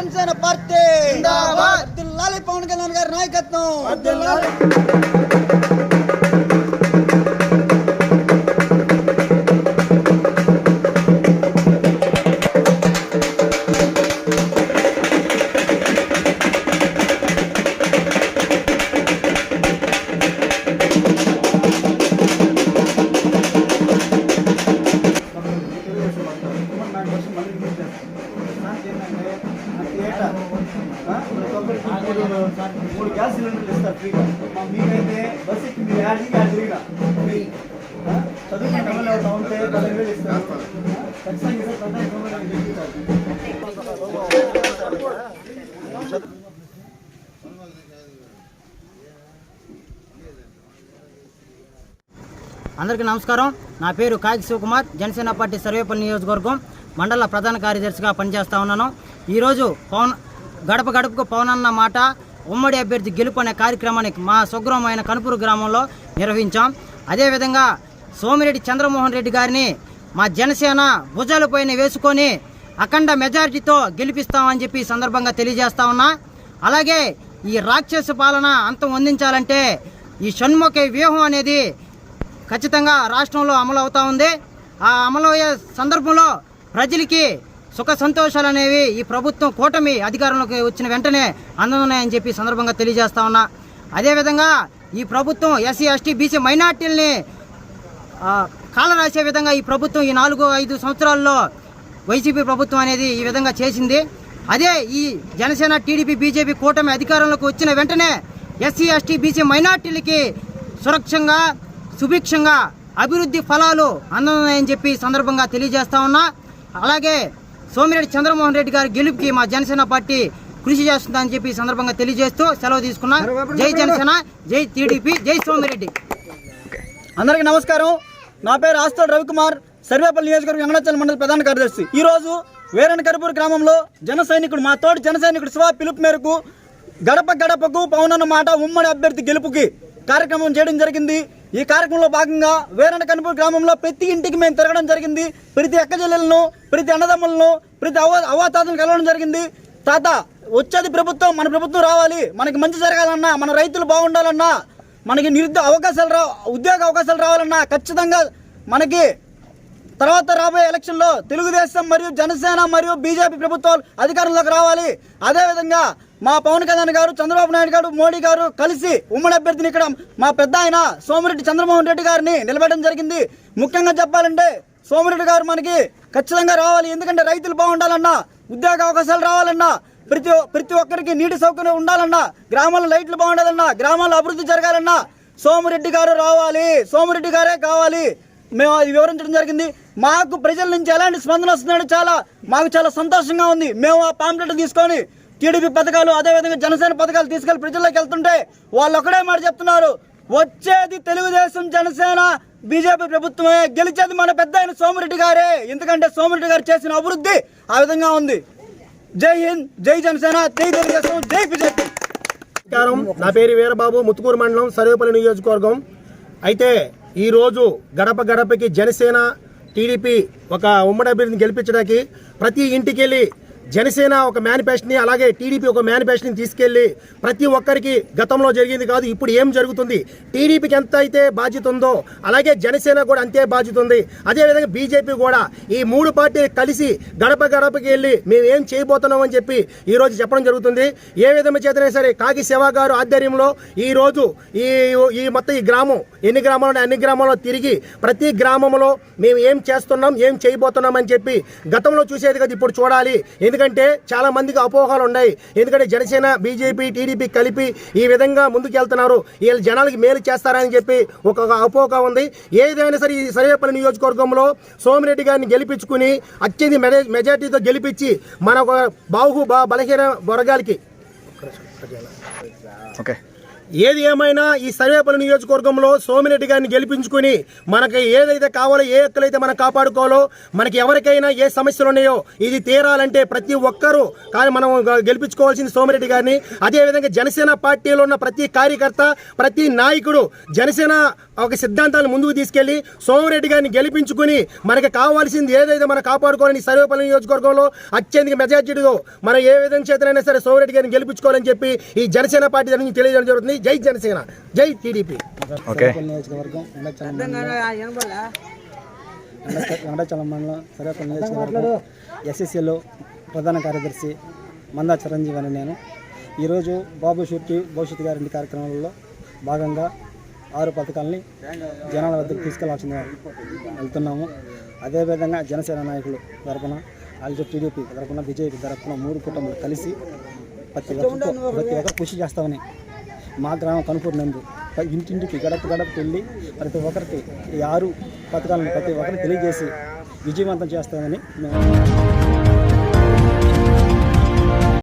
Janasena party. Pawan Kalyan గారి నాయకత్వం. మూడు గ్యాస్ సిలిండర్లు ఇస్తారు ఫ్రీగా. మీకైతే బస్ ఎక్కి మీరు యాడికి యాడ్ తిరిగినా ఫ్రీ. చదువుకున్న పిల్లలు ఎవరైనా ఉంటే పదిహేను వేలు ఇస్తారు. ఖచ్చితంగా ఇస్తారు పద్నాలుగు అందరికీ నమస్కారం. నా పేరు కాగి శివకుమార్. జనసేన పార్టీ సర్వేపల్లి నియోజకవర్గం మండల ప్రధాన కార్యదర్శిగా పనిచేస్తా ఉన్నాను. ఈరోజు పవన్ గడప గడపకు పవన్ అన్న మాట ఉమ్మడి అభ్యర్థి గెలుపు అనే కార్యక్రమాన్ని మా స్వగ్రామైన కనుపూరు గ్రామంలో నిర్వహించాం. అదేవిధంగా సోమిరెడ్డి చంద్రమోహన్ రెడ్డి గారిని మా జనసేన భుజాలపైన వేసుకొని అఖండ మెజారిటీతో గెలిపిస్తామని చెప్పి సందర్భంగా తెలియజేస్తా ఉన్నా. అలాగే ఈ రాక్షస పాలన అంతం అందించాలంటే ఈ షణ్ముఖ వ్యూహం అనేది ఖచ్చితంగా రాష్ట్రంలో అమలు అవుతా ఉంది. ఆ అమలు సందర్భంలో ప్రజలకి సుఖ సంతోషాలు అనేవి ఈ ప్రభుత్వం కూటమి అధికారంలోకి వచ్చిన వెంటనే అందనున్నాయని చెప్పి సందర్భంగా తెలియజేస్తా ఉన్నా. అదేవిధంగా ఈ ప్రభుత్వం ఎస్సీ ఎస్టీ బీసీ మైనార్టీలని ఆ, కాల రాసే విధంగా ఈ ప్రభుత్వం ఈ నాలుగు ఐదు సంవత్సరాల్లో వైసీపీ ప్రభుత్వం అనేది ఈ విధంగా చేసింది. అదే ఈ జనసేన టీడీపీ బీజేపీ కూటమి అధికారంలోకి వచ్చిన వెంటనే ఎస్సీ ఎస్టీ బీసీ మైనార్టీలకి సురక్షంగా సుభిక్షంగా అభివృద్ధి ఫలాలు అందనున్నాయని చెప్పి సందర్భంగా తెలియజేస్తా ఉన్నా. అలాగే సోమిరెడ్డి చంద్రమోహన్ రెడ్డి గారి గెలుపుకి మా జనసేన పార్టీ కృషి చేస్తుందని చెప్పి ఈ సందర్భంగా తెలియజేస్తూ సెలవు తీసుకున్నా. జై జనసేన జై టీడీపీ జై సోమిరెడ్డి. అందరికీ నమస్కారం. నా పేరు ఆస్తోడ్ రవికుమార్. సర్వేపల్లి నియోజకవర్గం వెంకటాచల మండల ప్రధాన కార్యదర్శి. ఈ రోజు వేరణ కరుపూర్ గ్రామంలో జన సైనికుడు మా తోటి జన సైనికుడు శివ పిలుపు మేరకు గడప గడపకు పవనన్న మాట ఉమ్మడి అభ్యర్థి గెలుపుకి కార్యక్రమం చేయడం జరిగింది. ఈ కార్యక్రమంలో భాగంగా వేరణ కనుపూర్ గ్రామంలో ప్రతి ఇంటికి మేము తిరగడం జరిగింది. ప్రతి అక్క చెల్లెలను ప్రతి అన్నదమ్ములను ప్రతి అవ్వ అవ్వాతాతలను కలవడం జరిగింది. తాత వచ్చేది ప్రభుత్వం మన ప్రభుత్వం రావాలి. మనకి మంచి జరగాలన్నా మన రైతులు బాగుండాలన్నా మనకి నిరుద్యోగ అవకాశాలు రా ఉద్యోగ అవకాశాలు రావాలన్నా ఖచ్చితంగా మనకి తర్వాత రాబోయే ఎలక్షన్లో తెలుగుదేశం మరియు జనసేన మరియు బీజేపీ ప్రభుత్వాలు అధికారంలోకి రావాలి. అదేవిధంగా మా పవన్ కళ్యాణ్ గారు చంద్రబాబు నాయుడు గారు మోడీ గారు కలిసి ఉమ్మడి అభ్యర్థిని ఇక్కడ మా పెద్ద ఆయన సోమిరెడ్డి చంద్రమోహన్ రెడ్డి గారిని నిలబెట్టడం జరిగింది. ముఖ్యంగా చెప్పాలంటే సోమిరెడ్డి గారు మనకి ఖచ్చితంగా రావాలి. ఎందుకంటే రైతులు బాగుండాలన్నా ఉద్యోగ అవకాశాలు రావాలన్నా ప్రతి ప్రతి ఒక్కరికి నీటి సౌకర్యం ఉండాలన్నా గ్రామాల్లో లైట్లు బాగుండాలన్నా గ్రామాల్లో అభివృద్ధి జరగాలన్నా సోమిరెడ్డి గారు రావాలి. సోమిరెడ్డి గారే కావాలి. మేము అది వివరించడం జరిగింది. మాకు ప్రజల నుంచి ఎలాంటి స్పందన వస్తుందంటే చాలా మాకు చాలా సంతోషంగా ఉంది. మేము ఆ పాంప్లెట్ తీసుకొని టీడీపీ పథకాలు అదేవిధంగా జనసేన పథకాలు తీసుకెళ్ళి ప్రజల్లోకి వెళ్తుంటే వాళ్ళు ఒకడే మాట చెప్తున్నారు. వచ్చేది తెలుగుదేశం జనసేన బీజేపీ ప్రభుత్వమే. గెలిచేది మన పెద్ద ఆయన సోమిరెడ్డి గారే. ఎందుకంటే సోమిరెడ్డి గారు చేసిన అభివృద్ధి ఆ విధంగా ఉంది. జై హింద్ జై జనసేన జై తెలుగుదేశం జై బీజేపీ. నమస్కారం. నా పేరు వీరబాబు ముత్తుకూరు మండలం సర్వేపల్లి నియోజకవర్గం. అయితే ఈరోజు గడప గడపకి జనసేన టీడీపీ ఒక ఉమ్మడి అభ్యర్థిని గెలిపించడానికి ప్రతి ఇంటికి వెళ్ళి జనసేన ఒక మేనిఫెస్టోని అలాగే టీడీపీ ఒక మేనిఫెస్టోని తీసుకెళ్ళి ప్రతి ఒక్కరికి గతంలో జరిగింది కాదు ఇప్పుడు ఏం జరుగుతుంది? టీడీపీకి ఎంత అయితే బాధ్యత ఉందో అలాగే జనసేన కూడా అంతే బాధ్యత ఉంది. అదేవిధంగా బీజేపీ కూడా ఈ మూడు పార్టీలు కలిసి గడప గడపకి వెళ్ళి మేము ఏం చేయబోతున్నాం అని చెప్పి ఈరోజు చెప్పడం జరుగుతుంది. ఏ విధంగా చేతనే సరే కాకి శివ గారు ఆధ్వర్యంలో ఈరోజు ఈ ఈ మొత్తం ఈ గ్రామం ఎన్ని గ్రామాలు అన్ని గ్రామాల్లో తిరిగి ప్రతి గ్రామంలో మేము ఏం చేస్తున్నాం ఏం చేయబోతున్నాం అని చెప్పి గతంలో చూసేది కదా ఇప్పుడు చూడాలి. ఎందుకంటే చాలా మందికి అపోహలు ఉన్నాయి. ఎందుకంటే జనసేన బీజేపీ టీడీపీ కలిపి ఈ విధంగా ముందుకు వెళ్తున్నారు. వీళ్ళు జనాలకి మేలు చేస్తారని చెప్పి ఒక అపోహ ఉంది. ఏదైనా సరే ఈ సర్వేపల్లి నియోజకవర్గంలో సోమిరెడ్డి గారిని గెలిపించుకుని అత్యధిక మెజా- మెజార్టీతో గెలిపించి మన ఒక బాహు బా- బలహీన వర్గాలకి ఏది ఏమైనా ఈ సర్వేపల్లి నియోజకవర్గంలో సోమిరెడ్డి గారిని గెలిపించుకుని మనకి ఏదైతే కావాలో ఏ హక్కులైతే మనం కాపాడుకోవాలో మనకి ఎవరికైనా ఏ సమస్యలు ఉన్నాయో ఇది తీరాలంటే ప్రతి ఒక్కరూ కానీ మనం గెలిపించుకోవాల్సింది సోమిరెడ్డి గారిని. అదేవిధంగా జనసేన పార్టీలో ఉన్న ప్రతి కార్యకర్త ప్రతి నాయకుడు జనసేన ఒక సిద్ధాంతాలను ముందుకు తీసుకెళ్ళి సోమిరెడ్డి గారిని గెలిపించుకుని మనకి కావాల్సింది ఏదైతే మనం కాపాడుకోవాలని సర్వేపల్లి నియోజకవర్గంలో అత్యంత మెజార్టీతో మనం ఏ విధంగా చేతనైనా సరే సోమిరెడ్డి గారిని గెలిపించుకోవాలని చెప్పి ఈ జనసేన పార్టీ నుంచి తెలియజేయడం జరుగుతుంది. జై జనసేన జై టీడీపీ. ఓకే. నియోజకవర్గం వెంకటచలం మండలం. సర్వేపల్లి నియోజకవర్గం ఎస్ఎస్సిలో ప్రధాన కార్యదర్శి మందా చిరంజీవి అని నేను. ఈరోజు బాబు షూర్కి భవిష్యత్తు గారి కార్యక్రమాలలో భాగంగా ఆరు పథకాలని జనాల వద్దకు తీసుకెళ్ళాల్సిందిగా వెళ్తున్నాము. అదేవిధంగా జనసేన నాయకులు తరపున అలాగే టీడీపీ తరపున బీజేపీ తరపున మూడు కుటుంబాలు కలిసి ప్రతి ఒక్కరు ప్రతి ఒక్కరు కృషి చేస్తామని మా గ్రామం కనుపూరు నందు. ఇంటింటికి గడప గడపకి వెళ్ళి ప్రతి ఒక్కరికి ఈ ఆరు పథకాలను ప్రతి ఒక్కరికి తెలియజేసి విజయవంతం చేస్తామని మేము